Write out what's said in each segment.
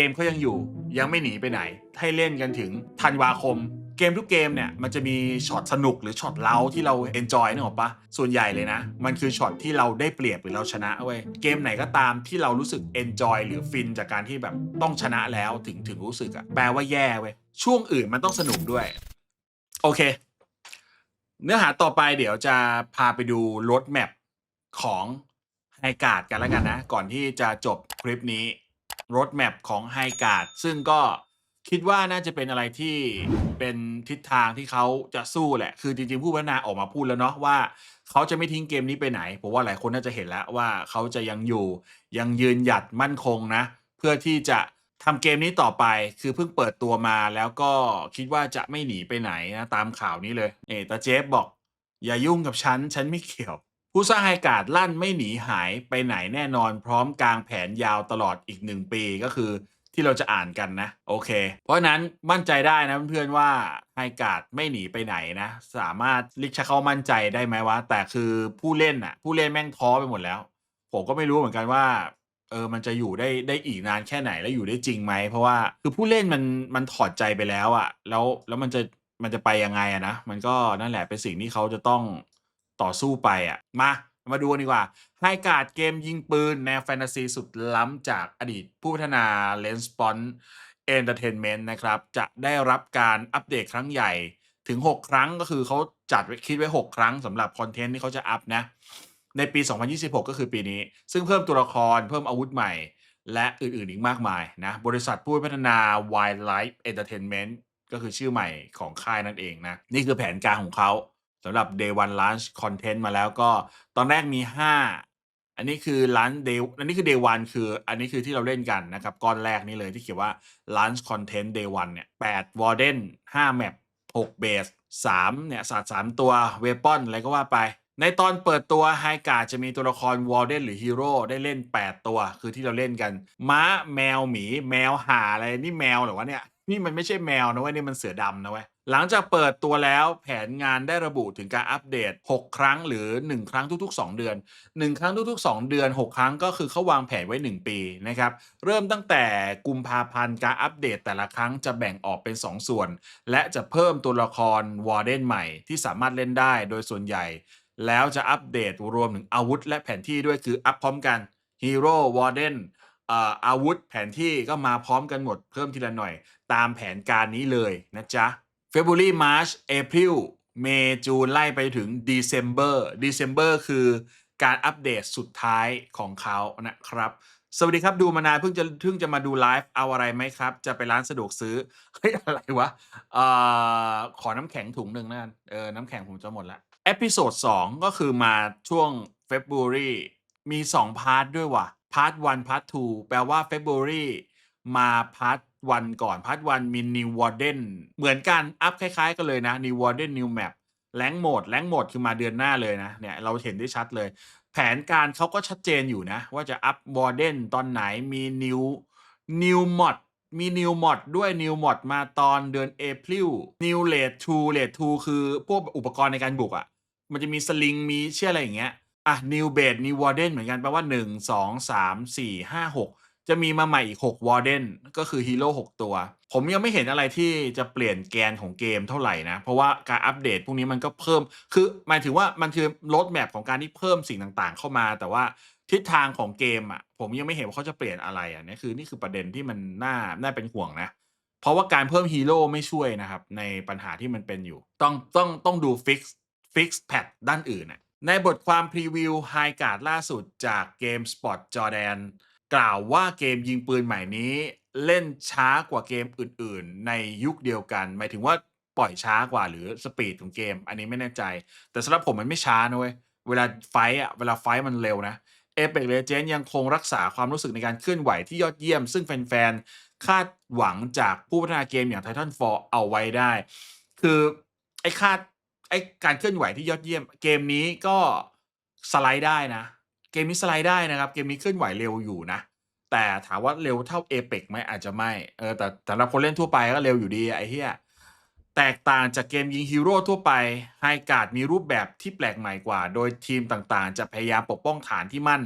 เกมเขายังอยู่ยังไม่หนีไปไหน ให้เล่นกันถึงธันวาคม เกมทุกเกมเนี่ยมันจะมีช็อตสนุกหรือช็อตเล้าที่เราเอนจอยนึกออกปะส่วนใหญ่เลยนะ มันคือช็อตที่เราได้เปรียบหรือเราชนะเว้ยเกมไหนก็ตามที่เรารู้สึกเอนจอยหรือฟินจากการที่แบบต้องชนะแล้วถึงถึงรู้สึกอะแปลว่าแย่เว้ยช่วงอื่นมันต้องสนุกด้วย โอเค เนื้อหาต่อไปเดี๋ยวจะพาไปดูรถแมพของไฮการ์ดกันแล้วกันนะ ก่อนที่จะจบคลิปนี้ รถแมพของไฮการ์ดซึ่งก็คิดว่าน่าจะเป็นอะไรที่เป็นทิศทางที่เขาจะสู้แหละ คือจริงๆผู้พัฒนาออกมาพูดแล้วเนาะว่าเขาจะไม่ทิ้งเกมนี้ไปไหน ผมว่าหลายคนน่าจะเห็นแล้วว่าเขาจะยังอยู่ยังยืนหยัดมั่นคงนะ เพื่อที่จะทำเกมนี้ต่อไปคือเพิ่งเปิดตัวมาแล้วก็คิดว่าจะไม่หนีไปไหนนะ ตามข่าวนี้เลยเอตาเจฟบอก อย่ายุ่งกับฉัน ฉันไม่เกี่ยว ผู้สร้างไฮการ์ดลั่นไม่หนีหายไปไหนแน่นอนพร้อมกลางแผนยาวตลอดอีกหนึ่งปีก็คือที่เราจะอ่านกันนะ โอเค เพราะนั้นมั่นใจได้นะเพื่อนๆว่าไฮการ์ดไม่หนีไปไหนนะ สามารถเรียกชักเขามั่นใจได้ไหมวะ แต่คือผู้เล่นอะผู้เล่นแม่งท้อไปหมดแล้ว ผมก็ไม่รู้เหมือนกันว่าเออมันจะอยู่ได้ได้อีกนานแค่ไหนแล้วอยู่ได้จริงไหม เพราะว่าคือผู้เล่นมันมันถอดใจไปแล้วอะแล้วแล้วมันจะมันจะไปยังไงอะนะ มันก็นั่นแหละเป็นสิ่งที่เขาจะต้อง ต่อสู้ไปอะมามาดูกันดีกว่าไฮการ์ดเกมยิงปืน แนวแฟนตาซีสุดล้ำจากอดีตผู้พัฒนา l e n s p o n Entertainment นะครับ จะได้รับการอัปเดตครั้งใหญ่ถึง 6 ครั้งก็คือเขาจัดไว้คิดไว้ 6 ครั้งสำหรับคอนเทนต์ที่เขาจะอัพนะ ในปี 2026 ก็คือปีนี้ ซึ่งเพิ่มตัวละครเพิ่มอาวุธใหม่ และอื่นๆอีกมากมายนะ บริษัทผู้พัฒนา Wildlife Entertainment ก็คือชื่อใหม่ของค่ายนั่นเองนะ นี่คือแผนการของเขา สำหรับ Day One Launch Content มาแล้วก็ตอนแรกมี 5 อันนี้คือร้าน Day อันนี้คือ Day One คืออันนี้คือที่เราเล่นกันนะครับ ก้อนแรกนี่เลยที่เขียนว่า Launch Content Day One เนี่ย8 Warden 5 Map 6 Base 3เนี่ยศาสตร์3ตัว Weapon อะไรก็ว่าไป ในตอนเปิดตัวไฮกาดจะมีตัวละครวอลเดนหรือฮีโร่ได้เล่น 8 ตัว คือที่เราเล่นกัน ม้าแมวหมี แมวห่าอะไรนี่แมวเหรอวะเนี่ยนี่มันไม่ใช่แมวนะเว้ยนี่มันเสือดำนะเว้ย หลังจากเปิดตัวแล้วแผนงานได้ระบุถึงการอัปเดต 6 ครั้งหรือ 1 ครั้งทุกๆ 2 เดือน 1 ครั้งทุกๆ 2 เดือน 6 ครั้งก็คือเขาวางแผนไว้ 1 ปีนะครับเริ่มตั้งแต่กุมภาพันธ์การอัปเดตแต่ละครั้งจะแบ่งออกเป็น 2 ส่วน และจะเพิ่มตัวละครวอร์เดนใหม่ที่สามารถเล่นได้โดยส่วนใหญ่ แล้วจะอัปเดตรวมถึงอาวุธ และแผนที่ด้วยคืออัพพร้อมกันฮีโร่วอร์เดนอาวุธแผนที่ก็มาพร้อมกันหมดเพิ่มทีละหน่อย ตามแผนการนี้เลยนะจ๊ะ February March April เมย์จูนไล่ไปถึง December December คือการอัปเดตสุดท้ายของเขานะครับสวัสดีครับดูมานานเพิ่งจะเพิ่งจะมาดูไลฟ์เอาอะไรไหมครับ จะไปร้านสะดวกซื้อเฮ้ยอะไรวะเอ่อขอน้ำแข็งถุงหนึ่งนั่นเออน้ำแข็งผมจะหมดละเอพิโซด2ก็คือมาช่วง February มี 2 พาร์ทด้วยว่ะพาร์ท1พาร์ท2แปลว่า February มาพาร์ท วันก่อนพาร์ท1มี New Warden เหมือนกันอัพคล้าย ๆ กันเลยนะ New Warden New Map แรงโหมดแรงโหมดคือมาเดือนหน้าเลยนะเนี่ยเราเห็นได้ชัดเลย แผนการเขาก็ชัดเจนอยู่นะ ว่าจะอัพวอร์เดนตอนไหนมี New New Mod มี New Mod ด้วย New Mod มาตอนเดือน April New Rate 2 Rate 2คือพวกอุปกรณ์ในการบุกอะ่ะ มันจะมีสลิงมีเชื่ออะไรอย่างเงี้ยอะ New Base New Warden เหมือนกันแปลว่า 1 2 3 4 5 6 จะมีมาใหม่อีก6 Warden ก็คือฮีโร่6ตัว ผมยังไม่เห็นอะไรที่จะเปลี่ยนแกนของเกมเท่าไหร่นะ เพราะว่าการอัปเดตพวกนี้มันก็เพิ่ม คือหมายถึงว่ามันคือรถแมพของการที่เพิ่มสิ่งต่างๆ เข้ามา แต่ว่าทิศทางของเกมอะ ผมยังไม่เห็นว่าเขาจะเปลี่ยนอะไรอะนี่คือนี่คือประเด็นที่มันน่าน่าเป็นห่วงนะ เพราะว่าการเพิ่มฮีโร่ไม่ช่วยนะครับ ในปัญหาที่มันเป็นอยู่ ต้องต้องต้องดูฟิกฟิกแพดด้านอื่นน่ในบทความพรีวิวไฮการ์ดล่าสุดจากเกม Spot Jordan กล่าวว่าเกมยิงปืนใหม่นี้ เล่นช้ากว่าเกมอื่น ๆ ในยุคเดียวกัน หมายถึงว่าปล่อยช้ากว่าหรือสปีดของเกม อันนี้ไม่แน่ใจ แต่สำหรับผมมันไม่ช้านะเว้ยเวลาไฟอะเวลาไฟมันเร็วนะ Apex Legends ยังคงรักษาความรู้สึกในการเคลื่อนไหวที่ยอดเยี่ยม ซึ่งแฟน ๆ คาดหวังจากผู้พัฒนาเกมอย่าง Titanfall เอาไว้ได้ คือไอ้คาดไอ้การเคลื่อนไหวที่ยอดเยี่ยม เกมนี้ก็สไลด์ได้นะ เกมนี้สไลด์ได้นะครับ เกมนี้เคลื่อนไหวเร็วอยู่นะ แต่ถามว่าเร็วเท่า Apex ไหมอาจจะไม่เออแต่สำหรับคนเล่นทั่วไปก็เร็วอยู่ดีไอ้เหี้ยแตกต่างจากเกมยิงฮีโร่ทั่วไปไฮการ์ดมีรูปแบบที่แปลกใหม่กว่า โดยทีมต่างๆ จะพยายามปกป้องฐานที่มั่น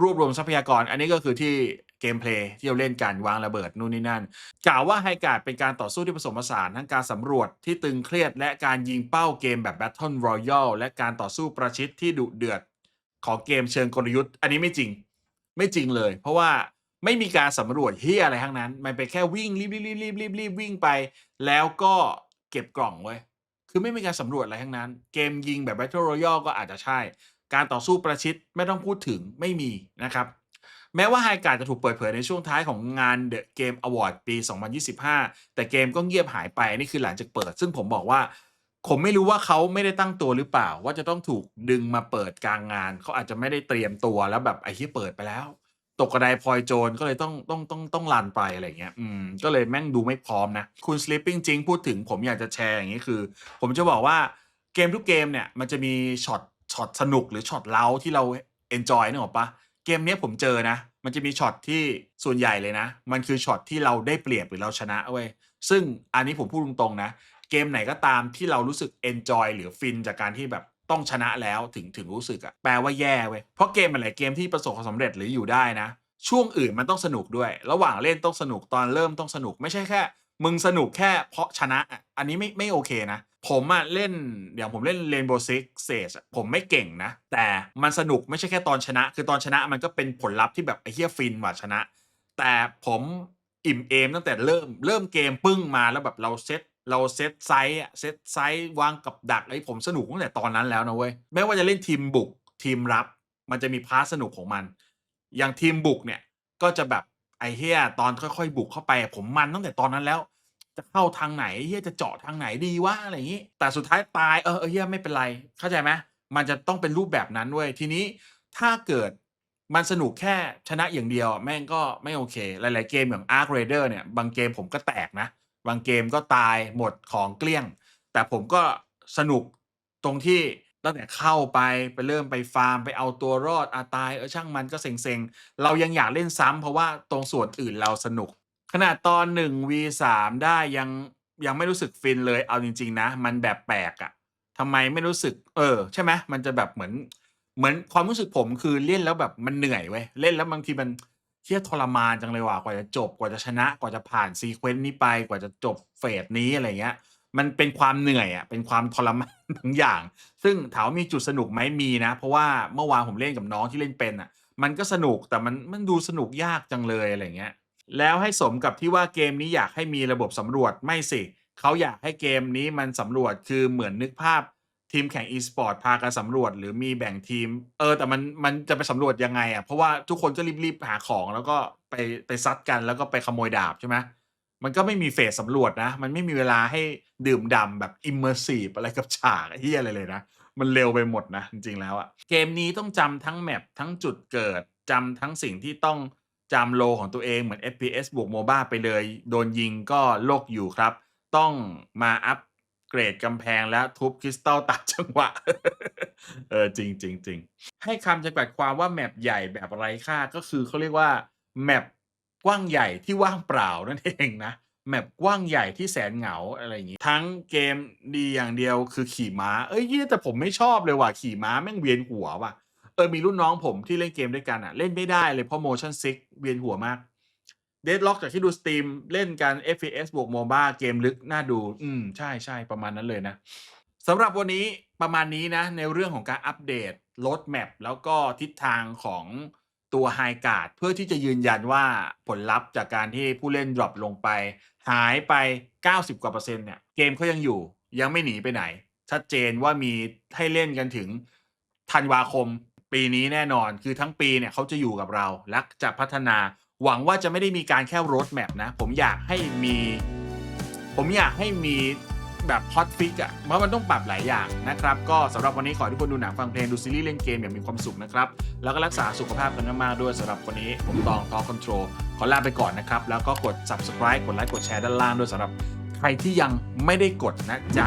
รวบรวมทรัพยากร อันนี้ก็คือที่เกมเพลย์ที่เราเล่นกันวางระเบิดนู่นนี่นั่น กล่าวว่าไฮการ์ดเป็นการต่อสู้ที่ผสมผสานทั้งการสำรวจที่ตึงเครียดและการยิงเป้าเกมแบบ Battle Royale และการต่อสู้ประชิดที่ดุเดือด ของเกมเชิงกลยุทธ์ อันนี้ไม่จริง ไม่จริงเลย เพราะว่าไม่มีการสำรวจเฮียอะไรทั้งนั้น มันเป็นแค่วิ่งรีบรีบรีบรีบรีบรีบวิ่งไป แล้วก็เก็บกล่องไว้ คือไม่มีการสำรวจอะไรทั้งนั้น เกมยิงแบบ Battle Royale ก็อาจจะใช่ การต่อสู้ประชิดไม่ต้องพูดถึงไม่มีนะครับ แม้ว่าไฮการ์ดจะถูกเปิดเผยในช่วงท้ายของงาน The Game Award ปี 2025 แต่เกมก็เงียบหายไปนี่คือหลังจากเปิด ซึ่งผมบอกว่า ผมไม่รู้ว่าเขาไม่ได้ตั้งตัวหรือเปล่า ว่าจะต้องถูกดึงมาเปิดกลางงาน เขาอาจจะไม่ได้เตรียมตัวแล้วแบบไอ้ที่เปิดไปแล้ว ตกกระไดพลอยโจรก็เลยต้องต้องต้องต้องลันไปอะไรเงี้ย อืม ก็เลยแม่งดูไม่พร้อมนะ คุณ Sleeping จริงพูดถึงผมอยากจะแชร์อย่างนี้คือ ผมจะบอกว่าเกมทุกเกมเนี่ย มันจะมีช็อตช็อตสนุกหรือช็อตเล้าที่เรา enjoy นึกออกปะเกมนี้ผมเจอนะ มันจะมีช็อตที่ส่วนใหญ่เลยนะ มันคือช็อตที่เราได้เปรียบหรือเราชนะเว้ย ซึ่งอันนี้ผมพูดตรงๆนะ เกมไหนก็ตามที่เรารู้สึก enjoy หรือฟินจากการที่แบบต้องชนะแล้วถึงถึงรู้สึกอะแปลว่าแย่เว้ยเพราะเกมอะไรเกมที่ประสบความสำเร็จหรืออยู่ได้นะ ช่วงอื่นมันต้องสนุกด้วย ระหว่างเล่นต้องสนุกตอนเริ่มต้องสนุกไม่ใช่แค่ มึงสนุกแค่เพราะชนะอะอันนี้ไม่ไม่โอเคนะ ผมอะเล่นอย่างผมเล่น Rainbow Six Siege อะผมไม่เก่งนะ แต่มันสนุกไม่ใช่แค่ตอนชนะ คือตอนชนะมันก็เป็นผลลัพธ์ที่แบบไอ้เหี้ยฟินว่ะชนะ แต่ผมอิ่มเอมตั้งแต่เริ่มเริ่มเกมปึ้งมาแล้วแบบเราเซต เราเซตไซส์อะเซตไซส์วางกับดักไอ้ผมสนุกตั้งแต่ตอนนั้นแล้วนะเว้ยไม่ว่าจะเล่นทีมบุกทีมรับ มันจะมีพาร์ทสนุกของมัน อย่างทีมบุกเนี่ยก็จะแบบไอ้เฮียตอนค่อยๆ บุกเข้าไป ผมมันตั้งแต่ตอนนั้นแล้ว จะเข้าทางไหนเฮียจะเจาะทางไหนดีวะอะไรอย่างนี้ แต่สุดท้ายตายเออเฮียไม่เป็นไร เข้าใจไหมมันจะต้องเป็นรูปแบบนั้นเว้ยทีนี้ถ้าเกิดมันสนุกแค่ชนะอย่างเดียว แม่งก็ไม่โอเค หลาย ๆ เกมอย่าง Ark Raider เนี่ย บางเกมผมก็แตกนะ บางเกมก็ตายหมดของเกลี้ยง แต่ผมก็สนุกตรงที่ตั้งแต่เข้าไปไปเริ่มไปฟาร์มไปเอาตัวรอดอาตายเออช่างมันก็เซ็งๆ เรายังอยากเล่นซ้ำเพราะว่าตรงส่วนอื่นเราสนุก ขนาดตอน 1 v3 ได้ยังยังไม่รู้สึกฟินเลยเอาจริง ๆ นะ มันแบบแปลกอะทำไมไม่รู้สึก เออ ใช่ไหมมันจะแบบเหมือน เหมือนความรู้สึกผมคือเล่นแล้วแบบมันเหนื่อยเว้ยเล่นแล้วบางทีมัน ที่ยทรมานจังเลยว่ะกว่าจะจบกว่าจะชนะกว่าจะผ่านซีเควนต์นี้ไปกว่าจะจบเฟสนี้อะไรเงี้ย มันเป็นความเหนื่อยอะเป็นความทรมานบางอย่าง ซึ่งถามว่ามีจุดสนุกไหมมีนะ เพราะว่าเมื่อวานผมเล่นกับน้องที่เล่นเป็นอะ มันก็สนุกแต่มันมันดูสนุกยากจังเลยอะไรเงี้ยแล้วให้สมกับที่ว่าเกมนี้อยากให้มีระบบสำรวจไม่สิเขาอยากให้เกมนี้มันสำรวจคือเหมือนนึกภาพ ทีมแข่ง e-sport พากันสำรวจ หรือมีแบ่งทีม เออ แต่มันมันจะไปสำรวจยังไง อะ เพราะว่าทุกคนก็รีบๆหาของ แล้วก็ไปไปซัดกันแล้วก็ไปขโมยดาบใช่ไหมมันก็ไม่มีเฟสสำรวจนะ มันไม่มีเวลาให้ดื่มด่ำแบบ immersive อะไรกับฉากเฮียอะไรเลยนะ มันเร็วไปหมดนะ จริงๆแล้วอะเกมนี้ต้องจำทั้งแมปทั้งจุดเกิดจำทั้งสิ่งที่ต้องจำโลของตัวเองเหมือน FPS บวก MOBA ไปเลย โดนยิงก็โลกอยู่ครับ ต้องมาอัพ เกรดกำแพงและทุบคริสตัลตัดจังหวะ เออจริงจริงจริงให้คำจำกัดความว่าแมปใหญ่แบบไร้ค่าก็คือเขาเรียกว่าแมปกว้างใหญ่ที่ว่างเปล่านั่นเองนะแมปกว้างใหญ่ที่แสนเหงาอะไรอย่างงี้ ทั้งเกมดีอย่างเดียวคือขี่ม้า เอ้ยแต่ผมไม่ชอบเลยว่ะขี่ม้าแม่งเวียนหัวว่ะเออมีรุ่นน้องผมที่เล่นเกมด้วยกันอะ เล่นไม่ได้เลยเพราะ motion sick เวียนหัวมาก เดดล็อกจากที่ดูสตรีมเล่นกัน FPS บวกโมบ้าเกมลึกน่าดู อืม ใช่ใช่ประมาณนั้นเลยนะสำหรับวันนี้ประมาณนี้นะ ในเรื่องของการอัปเดตรถแมปแล้วก็ทิศทางของตัวไฮการ์ดเพื่อที่จะยืนยันว่าผลลัพธ์จากการที่ผู้เล่นดรอปลงไป หายไป 90 กว่าเปอร์เซ็นต์เนี่ยเกมเขายังอยู่ ยังไม่หนีไปไหน ชัดเจนว่ามีให้เล่นกันถึงธันวาคม ปีนี้แน่นอนคือทั้งปีเนี่ยเขาจะอยู่กับเราและจะพัฒนา หวังว่าจะไม่ได้มีการแค่รถแมปนะ ผมอยากให้มี ผมอยากให้มีแบบฮอตฟิกอะเพราะมันต้องปรับหลายอย่างนะครับ ก็สำหรับวันนี้ขอให้ทุกคนดูหนังฟังเพลง ดูซีรีส์เล่นเกมอย่างมีความสุขนะครับ แล้วก็รักษาสุขภาพกันมากๆด้วยสำหรับวันนี้ ผมตองทอคอนโทรลขอลาไปก่อนนะครับ แล้วก็กด subscribe กดไลค์กดแชร์ด้านล่างด้วยสำหรับใครที่ยังไม่ได้กดนะจ๊ะ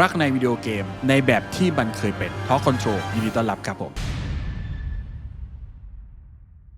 รักในวิดีโอเกมในแบบที่มันเคยเป็นทอคอนโทรลยินดีต้อนรับครับผม